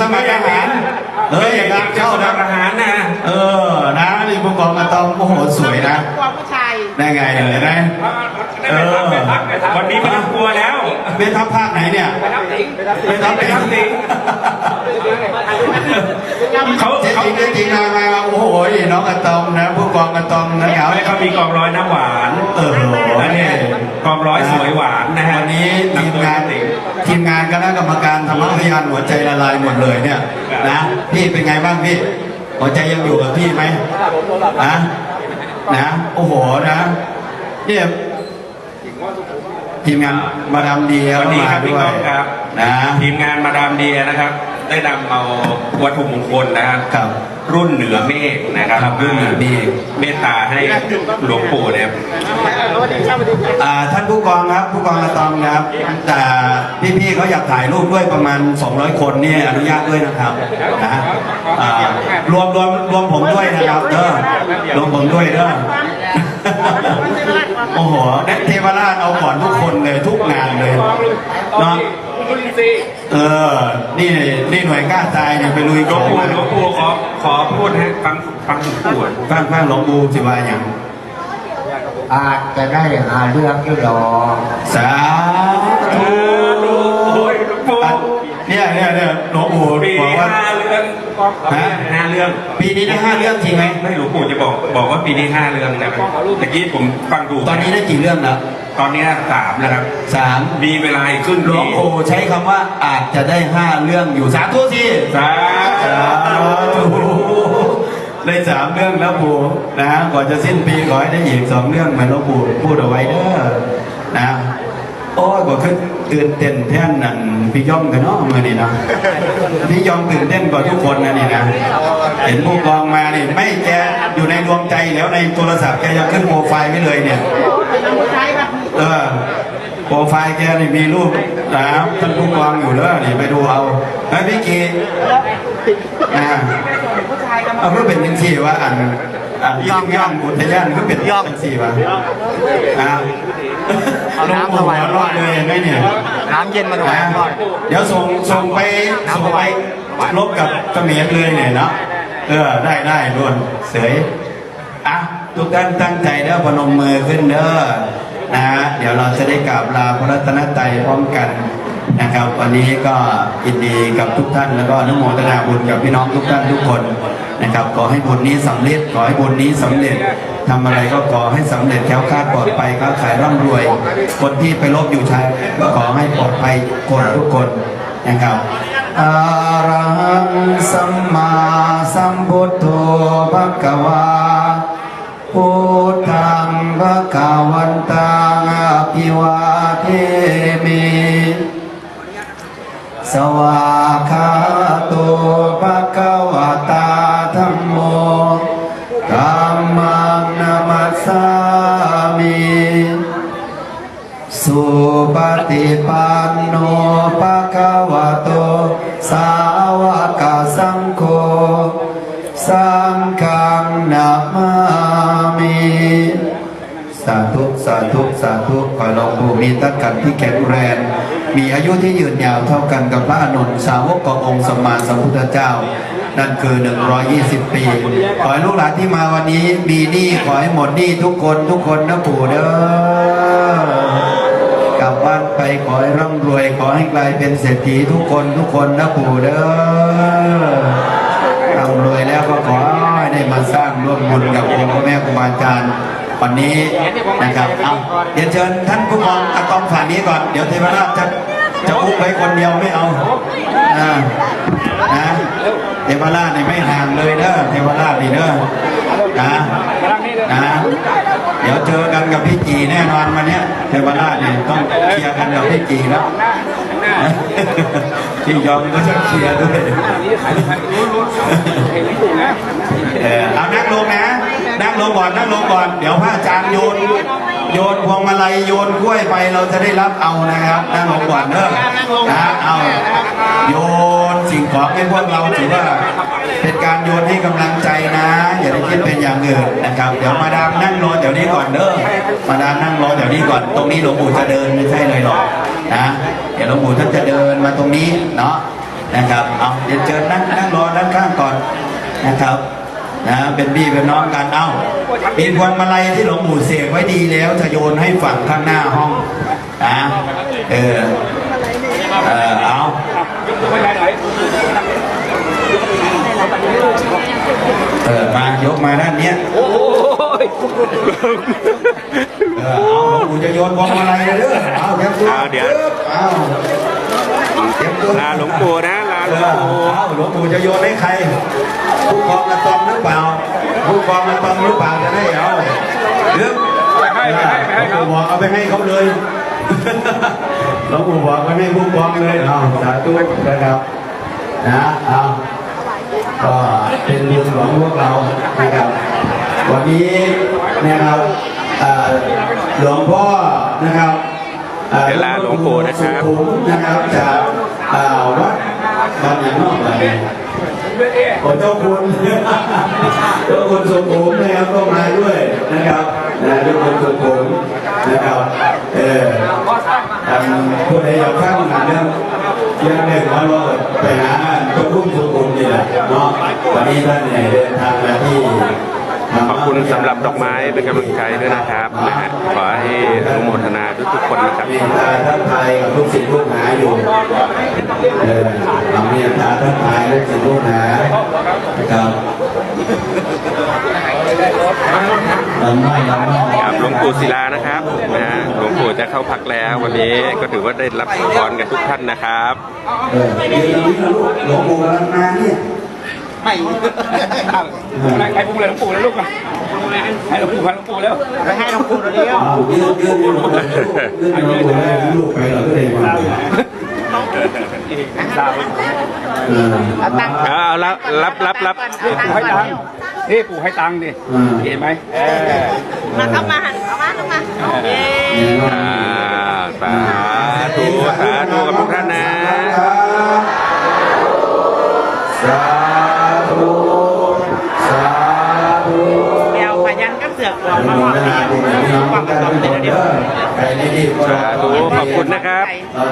สมัครอาหารเฮ้ยอยากเข้าสมันะครอาหารนะเออนะนี่ผู้กองอะตอมโอ้โหสวยนะกลัวผู้ชายได้ไงเนี่ยเห็นไหมเออวันนี้ไม่ต้องกลัวแล้วเป็นทัพภาคไหนเนี่ยเป็นทัพไปเป็นทัพทำสิเขาเจ๊เขาจริงเจ๊จริงมามามาโอ้โหน้องอะตอมนะผู้กองอะตอมนะเหงาไม่เขามีกองร้อยน้ำหวานเอออันนี้กองร้อยสวยหวานนะฮะวันนี้ทีมงาน ทีมงานคณะกรรมการธรรมวิทยานหัวใจละลายหมดเลยเนี่ยนะพี่เป็นไงบ้างพี่หัวใจยังอยู่กับพี่ไหมนะนะโอ้โหนะเนี่ยทีมงานมาดามเดียวันนี้ครับพี่ด้วก้ยองครับนะทีมงานมาดามเดียนะครับ ได้นำเอาวัตถุมงคลนะครับ ครับรุ่นเหนือเมฆนะครับครับรุ่นเหนือเมฆเมตตาให้หลวงปู่เนี่ยอ่าท่านผู้กองครับผู้กองอะตอมครับ แต่พี่ๆเขาอยากถ่ายรูปด้วยประมาณ 200 คนนี่อนุญาตด้วยนะครับนะอ่ารวมรวมรวมผมด้วยนะครับเด้อรวมผมด้วยเด้อโอ้โหเน็ตเทวราชเอาก่อนทุกคนเลยทุกงานเลยเนาะ เออ นี่นี่หน่วยกล้าตายเนี่ยไปลุยหลขวองงปู่มาหลวงปู่ขอขอพูดให้ฟังฟังหลวงปู่ฟังฟังหลวงปู่สิว่าอย่างอาจจะได้หาเรื่องอยู่หรอกสาโอ้ธุโหหลวงปู่อะเนี่ยเนี่ยเนี่ยหลวงปู่ปีบอกนี้ว่าห้าเรื่องฮะห้าเรื่อง ปีนี้ได้ห้าเรื่องจริงไหมไม่หลวงปู่จะบอกบอกว่าปีนี้ห้าเรื่องนะตะกี้ผมฟังดูตอนนี้ได้กี่เรื่องแล้ว ตอนนี้สามนะครับสามมีเวลาอีกครึ่งหลวงปีปู่ใช้คำว่าอาจจะได้ห้าเรื่องอยู่สาธุสิสาสาธุได้สามเรื่องแล้วปู่นะก่อนจะสิ้นปีขอให้ได้อีกสองเรื่องเหมือนหลวงปู่พูดเอาไว้เด้อนะโอ้ยก็คือตื่นเต้นแท่นนั่นพี่ย่อมกันเนาะมื่อนี้เนาะพี่ย่อมตื่นเต้นกว่าทุกคนนะนี่นะเห็นผู้กองมานี่ไม่แกอยู่ในดวงใจแล้วในโทรศัพท์แกยังขึ้นโปรไฟล์ไว้เลยเนี่ยผู้ชายแบบ เออโปรไฟล์แกนี่มีรูปนะครับท่านผู้กองอยู่เลยนี่ไปดูเอาไอ้พี่กีนะผู้ชายกันเอาเพื่อเป็นยังสี่วะอันอันย่องย่องบุตรย่านก็เป็นย่องสี่วะอ่าเอาน้ำถวายรอดเลยเห็นไหมเนี่ยน้ำเย็นมาหน่อยนะเดี๋ยวส่งส่งไปส่งไปลบกับเขมรเลยเนี่ยเนาะเออได้ได้รวนเสยอะ ทุกท่านตั้งใจเด้อพนมมือขึ้นเด้อนะฮะเดี๋ยวเราจะได้กราบลาพระรัตนตรัยพร้อมกันนะครับ วันนี้ก็ยินดีกับทุกท่านแล้วก็นุโมทนาบุญกับพี่น้องทุกท่านทุกคนนะครับขอให้บุญนี้สำเร็จขอให้บุญนี้สำเร็จทำอะไรก็ขอให้สำเร็จแค้วคลาดปลอดภัยค้าขายร่ำรวย คนที่ไปลบอยู่ชายก็ขอให้ปลอดภัยคนทุกคนนะครับอารังสัมมาสัมพุทโธภะคะวา พุทธังภะคะวันตังอภิวาเทมิสวากขาโตภะคะวะตาธัมโมธัมมังนามัสสามิสุปฏิปันโนภะคะวะโตสาูมีตักกันที่แข็งแรง มีอายุที่ยืนยาวเท่ากันกับพระอานนสาวกขององค์สมมาสัมพุทธเจ้า นั่นคือ 120 ปี ขอให้ลูกหลานที่มาวันนี้มีหนี้ขอให้หมดหนี้ทุกคนทุกคนนะปู่เด้อกลับบ้านไปขอให้ร่ำรวย ขอให้กลายเป็นเศรษฐีทุกคนทุกคนนะปู่เด้อร่ำรวยแล้วก็ขอให้ได้มาสร้างร่วมบุญกับองค์พระแม่ครูบาอาจารย์ วันนี้นะครับเอาเดี๋ยวเชิญท่านผู้กองอะตอมฝ่ายนี้ก่อน เดี๋ยวเทวราชจะจะอุ้มไว้คนเดียวไม่เอาอ่านะเทวราชนี่ไม่ห่างเลยเด้อเทวราชนี่เด้อนะ นะเดี๋ยวเจอกันกับพี่จีแน่นอนวันเนี้ยเทวราชนี่ยต้องเคลียร์กันกับพี่จีแล้วพี่ยอมก็จะเคลียร์ด้วยเออเอานั่งลงนะ นั่งลงก่อนนั่งลงก่อน เดี๋ยวพระอาจารย์โยน โยนพวงมาลัยโยนกล้วยไปเราจะได้รับเอานะครับ นั่งลงก่อนเนอะนะเอา โยนสิ่งของให้พวกเราถือว่าเป็นการโยนให้กำลังใจนะ อย่าได้คิดเป็นอย่างอื่นนะครับ เดี๋ยวมาดามนั่งรอเดี๋ยวนี้ก่อนเด้อมาดามนั่งรอเดี๋ยวนี้ก่อน ตรงนี้หลวงปู่จะเดินไม่ใช่เลยหรอกนะ เดี๋ยวหลวงปู่ท่านจะเดินมาตรงนี้เนาะนะครับเอาเดี๋ยวเชิญนั่งนั่งรอด้านข้างก่อนนะครับนะเป็นพี่เป็นน้องกันเอ้ามีพวงมาลัยที่หลวงปู่เสกไว้ดีแล้วจะโยนให้ฝั่งข้างหน้าห้องนะเออเออเอา เออมายกมาด้านเนี้ยโอ้ยเออเอาหลวงปู่จะโยนพวงมาลัยเลยเด้อเอาเตรียมตัวเอาเดี๋ยว เอาเตรียมตัวลาหลวงปู่นะลาหลวงปู่เอ้าหลวงปู่จะโยนให้ใคร ผู้กองกระตอมหรือเปล่า ผู้กองกระตอมหรือเปล่าจะได้เอาหรือไปให้ไปให้ไปให้หลวงเขาปู่บอกเอาไปให้เขาเลย หลวงปู่บอกไปให้ผู้กองเลยเอาสาธุนะครับนะเอาก็เป็นบุญของพวกเรานะครับวันนี้นะครับเอ่อหลวงพ่อนะครับอ่อเวลาหลวงปู่นะครับสุขุมนะครับจากอ่าวัดบ้านยางนอกอะไรขอเจ้าคุณเจ้าคุณสุขุมนะครับก็มาด้วยนะครับนะเจ้าคุณสุขุมนะครับเออทางผู้ใดอยากฟังเรื่องเรื่องหนึ่งมาเราไปหาเจ้าคุณสุขุมนี่แหละเนาะวั นนี้ท่านเนี่ยเดินทางมาที่ขอบคุณสำหรับดอกไม้เป็นกำลังใจด้วยนะครับนะฮะขอให้อนุโมทนาด้วยทุกคนนะครับมีตาทักทายกับลูกศิษย์ลูกหาอยู่เออเรามีตาทักทายลูกศิษย์ลูกหานะครับลำไม่ลำไม่ครับหลวงปู่ศิลานะครับนะฮะหลวงปู่จะเข้าพักแล้ววันนี้ก็ถือว่าได้รับพรกันทุกท่านนะครับเออเดี๋ยวเราลูกหลวงปู่กำลังมาเนี่ย ไม่ครับใครปรุงเลยหลวงปู่แล้วลูกมาให้หลวงปู่พันหลวงปู่แล้วไปให้หลวงปู่เดียวอ้าวยืนยืนยืนหลวงปู่ยืนหลวงปู่ให้ลูกไปเราก็เลยมาเออเอาตังค์เอารับรับรับรับปู่ให้ตังค์นี่ปู่ให้ตังค์ดิเห็นไหมมาเข้ามาหันเอามาลงมาเย้อ่าสาธุสาธุกับทุกท่านนะ สาธุสาธุ เดี๋ยวพยันก็เสือกหัว อนุ มา โม บอ กทนาบุญกับพี่น้องความทุกกระท่านตุ้นทุกคนเดี๋เด้ยวอใครที่ดีก็สาธุขอบคุณนะครับเรา